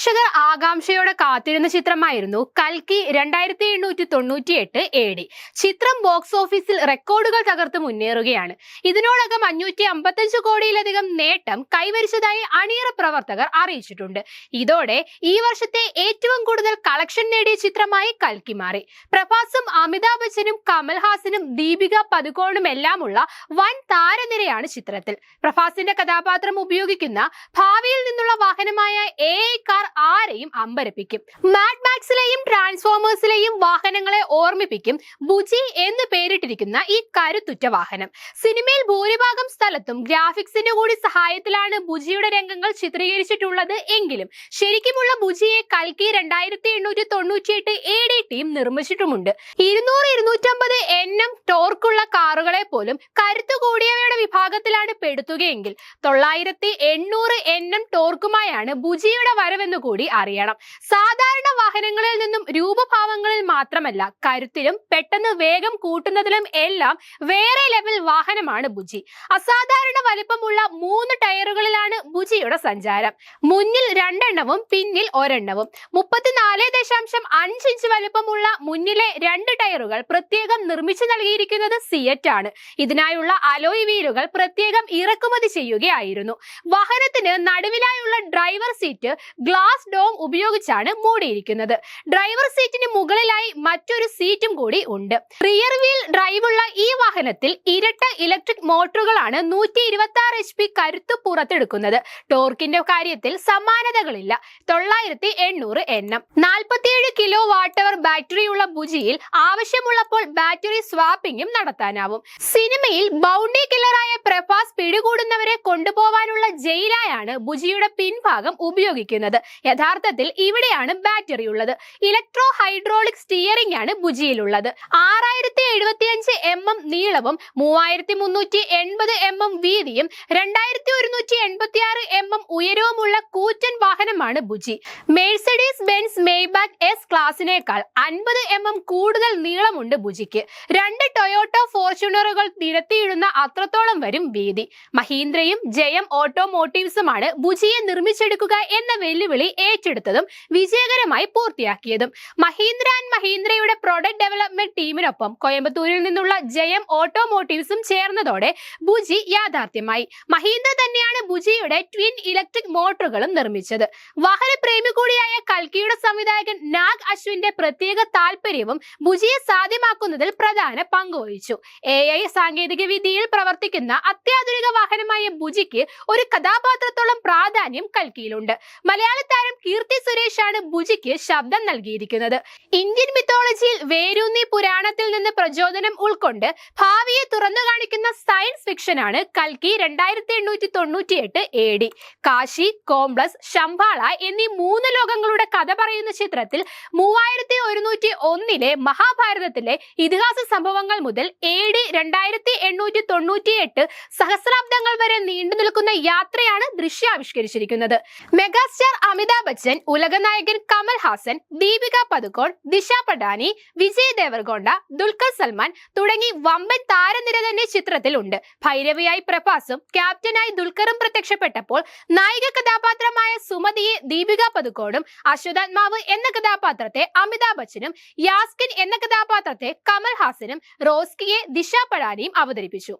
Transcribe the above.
പ്രേക്ഷകർ ആകാംക്ഷയോടെ കാത്തിരുന്ന ചിത്രമായിരുന്നു കൽക്കി രണ്ടായിരത്തി എണ്ണൂറ്റി തൊണ്ണൂറ്റി എട്ട് എ ഡി ചിത്രം ബോക്സ് ഓഫീസിൽ റെക്കോർഡുകൾ തകർത്ത് മുന്നേറുകയാണ്. ഇതിനോടകം അഞ്ഞൂറ്റി അമ്പത്തഞ്ച് കോടിയിലധികം നേട്ടം കൈവരിച്ചതായി അണിയറ പ്രവർത്തകർ അറിയിച്ചിട്ടുണ്ട്. ഇതോടെ ഈ വർഷത്തെ ഏറ്റവും കൂടുതൽ കളക്ഷൻ നേടിയ ചിത്രമായി കൽക്കി മാറി. പ്രഭാസും അമിതാഭ് ബച്ചനും കമൽഹാസനും ദീപിക പതുക്കോണും എല്ലാമുള്ള വൻ താരനിരയാണ് ചിത്രത്തിൽ. പ്രഭാസിന്റെ കഥാപാത്രം ഉപയോഗിക്കുന്ന ഭാവിയിൽ നിന്നുള്ള വാഹനമായ എ കാർ ആരെയും അമ്പരപ്പിക്കും. മാക്സിലെയും ട്രാൻസ്ഫോമേഴ്സിലെയും വാഹനങ്ങളെ ഓർമ്മിപ്പിക്കും ബുജി എന്ന് പേരിട്ടിരിക്കുന്ന ഈ കരുത്തുറ്റ വാഹനം സിനിമയിൽ ഭൂരിഭാഗം സ്ഥലത്തും ഗ്രാഫിക്സിന്റെ കൂടി സഹായത്തിലാണ് ബുജിയുടെ രംഗങ്ങൾ ചിത്രീകരിച്ചിട്ടുള്ളത് എങ്കിലും ശരിക്കുമുള്ള ബുജിയെ കൽക്കി രണ്ടായിരത്തി എണ്ണൂറ്റി തൊണ്ണൂറ്റിയെട്ട് എ ഡി ടീം നിർമ്മിച്ചിട്ടുമുണ്ട്. ഇരുന്നൂറ് ഇരുന്നൂറ്റമ്പത് എൻ എം ടോർക്കുള്ള കാറുകളെ പോലും കരുത്തു കൂടിയവയുടെ വിഭാഗത്തിലാണ് പെടുത്തുകയെങ്കിൽ തൊള്ളായിരത്തി എണ്ണൂറ് എൻ എം ടോർക്കുമായാണ് ബുജിയുടെ വരവെന്ന് കൂടി അറിയണം. സാധാരണ വാഹനങ്ങളിൽ നിന്നും രൂപഭാവങ്ങളിൽ മാത്രമല്ല കരുത്തിലും പെട്ടെന്ന് വേഗം കൂട്ടുന്നതിലും എല്ലാം വേറെ ലെവൽ വാഹനമാണ് ബുജി. അസാധാരണ വലിപ്പമുള്ള മൂന്ന് ടയറുകളിലാണ് ബുജിയുടെ സഞ്ചാരം. മുന്നിൽ രണ്ടെണ്ണവും പിന്നിൽ ഒരെണ്ണവും. മുപ്പത്തിനാല് ദശാംശം അഞ്ച് ഇഞ്ച് വലിപ്പമുള്ള മുന്നിലെ രണ്ട് ടയറുകൾ പ്രത്യേകം നിർമ്മിച്ചു നൽകിയിരിക്കുന്നത് സിയറ്റ് ആണ് ഇതിനായുള്ള അലോയ് വീലുകൾ പ്രത്യേകം ഇറക്കുമതി ചെയ്യുകയായിരുന്നു. വാഹനത്തിന് നടുവിലായുള്ള ഡ്രൈവർ സീറ്റ് ഗ്ലാസ് ഡോം ഉപയോഗിച്ചാണ് മൂടിയിരിക്കുന്നത്. ഡ്രൈവർ സീറ്റിന് മുകളിലായി മറ്റൊരു സീറ്റും കൂടി ഉണ്ട്. റിയർ വീൽ ഡ്രൈവുള്ള ഈ വാഹനത്തിൽ ഇരട്ട ഇലക്ട്രിക് മോട്ടോറുകളാണ് നൂറ്റി ഇരുപത്തി ആറ് എച്ച് പി കരുത്ത് പുറത്തെടുക്കുന്നത്. ടോർക്കിന്റെ കാര്യത്തിൽ സമാനതകളില്ല. തൊള്ളായിരത്തി എണ്ണൂറ് എണ്ണം നാൽപ്പത്തിയേഴ് കിലോ വാട്ടവർ ബാറ്ററിയുള്ള ബുജിയിൽ ആവശ്യമുള്ളപ്പോൾ ബാറ്ററി സ്വാപ്പിംഗും നടത്താനാവും. സിനിമയിൽ ബൗണ്ടി കില്ലറായ പ്രഭാസ് പിടികൂടുന്നവരെ കൊണ്ടുപോവാനുള്ള ജയിലായാണ് ബുജിയുടെ പിൻഭാഗം ഉപയോഗിക്കുന്നത്. യഥാർത്ഥത്തിൽ ഇവിടെയാണ് ബാറ്ററി ഉള്ളത്. ഇലക്ട്രോ ഹൈഡ്രോളിക് സ്റ്റിയറിംഗ് ആണ് ബുജിയിലുള്ളത് ആറായിരത്തി എഴുപത്തി അഞ്ച് എം എം നീളവും മൂവായിരത്തി മുന്നൂറ്റി എൺപത് എം എം വീതിയും രണ്ടായിരത്തി ഒരുന്നൂറ്റി എൺപത്തി ആറ് എം എം ഉയരവുമുള്ള കൂറ്റൻ വാഹനമാണ് Bujji Mercedes Benz Maybach S ക്ലാസിനേക്കാൾ അൻപത് എം എം കൂടുതൽ നീളമുണ്ട് ബുജിക്ക് രണ്ട് ടൊയോട്ടോ ഫോർച്യൂണറുകൾ നിരത്തിയിടുന്ന അത്രത്തോളം വരും വീതി. മഹീന്ദ്രയും ജയം ഓട്ടോമോട്ടീവ്സുമാണ് ബുജിയെ നിർമ്മിച്ചെടുക്കുക എന്ന വെല്ലുവിളി ഏറ്റെടുത്തതും വിജയകരമായി പൂർത്തിയാക്കിയതും. മഹീന്ദ്ര ആൻഡ് മഹീന്ദ്രയുടെ പ്രൊഡക്ട് ഡെവലപ്മെന്റ് ടീമിനൊപ്പം കോയമ്പത്തൂരിൽ നിന്നുള്ള ജയം ഓട്ടോമോട്ടീവ്സും ചേർന്നതോടെ ബുജി യാഥാർത്ഥ്യമായി. മഹീന്ദ്ര തന്നെയാണ് ബുജിയുടെ ട്വിൻ ഇലക്ട്രിക് മോട്ടോറുകളും നിർമ്മിച്ചത്. വാഹനപ്രേമി കൂടിയായ കൽക്കിയുടെ സംവിധായകൻ നാഗ് അശ്വിന്റെ പ്രത്യേക താല്പര്യവും ബുജിയെ സാധ്യമാക്കുന്നതിൽ പ്രധാന പങ്കുവഹിച്ചു എ ഐ സാങ്കേതിക വിദ്യയിൽ പ്രവർത്തിക്കുന്ന അത്യാധുനിക വാഹനമായ ബുജിക്ക് ഒരു കഥാപാത്രത്തോളം പ്രാധാന്യം കൽക്കിയിലുണ്ട്. മലയാള താരം കീർത്തി സുരേഷാണ് ബുജിക്ക് ശബ്ദം നൽകിയിരിക്കുന്നത്. ഇന്ത്യൻ മിത്തോളജിയിൽ വേരൂന്നി പുരാണത്തിൽ നിന്ന് പ്രചോദനം ഉൾക്കൊണ്ട് ഭാവിയെ തുറന്നു കാണിക്കുന്ന സയൻസ് ഫിക്ഷനാണ് കൽക്കി രണ്ടായിരത്തി എണ്ണൂറ്റി തൊണ്ണൂറ്റി എട്ട് A D Kashi complex Shambhala എന്നീ മൂന്ന് ലോകങ്ങളുടെ കഥ പറയുന്ന ചിത്രത്തിൽ മൂവായിരത്തി ഒരുന്നൂറ്റി ഒന്നിലെ മഹാഭാരതത്തിലെ ഇതിഹാസ സംഭവങ്ങൾ മുതൽ എ ഡി രണ്ടായിരത്തി എണ്ണൂറ്റി തൊണ്ണൂറ്റി എട്ട് സഹസ്രാബ്ദങ്ങൾ വരെ നീണ്ടു നിൽക്കുന്ന യാത്രയാണ് ദൃശ്യാവിഷ്കരിച്ചിരിക്കുന്നത്. മെഗാസ്റ്റാർ അമിതാഭ് ബച്ചൻ ഉലകനായകൻ കമൽ ഹാസൻ ദീപിക പതുക്കോൺ ദിശ പഠാനി വിജയ് ദേവർഗോണ്ട ദുൽഖർ സൽമാൻ തുടങ്ങി വമ്പൻ താരനിര തന്നെ ചിത്രത്തിലുണ്ട് ഭൈരവിയായി പ്രഭാസും ക്യാപ്റ്റനായി ദുൽഖറും പ്രത്യക്ഷപ്പെട്ടപ്പോൾ നായിക കഥാപാത്രമായ സുമതിയെ ദീപിക പതുക്കോണും അശ്വതാത്മാവ് എന്ന കഥാപാത്രത്തെ അമിതാഭ് ബച്ചനും യാസ്കിൻ എന്ന കഥാപാത്രത്തെ കമൽ ഹാസനും റോസ്കിയെ ദിശ പഠാനിയും അവതരിപ്പിച്ചു.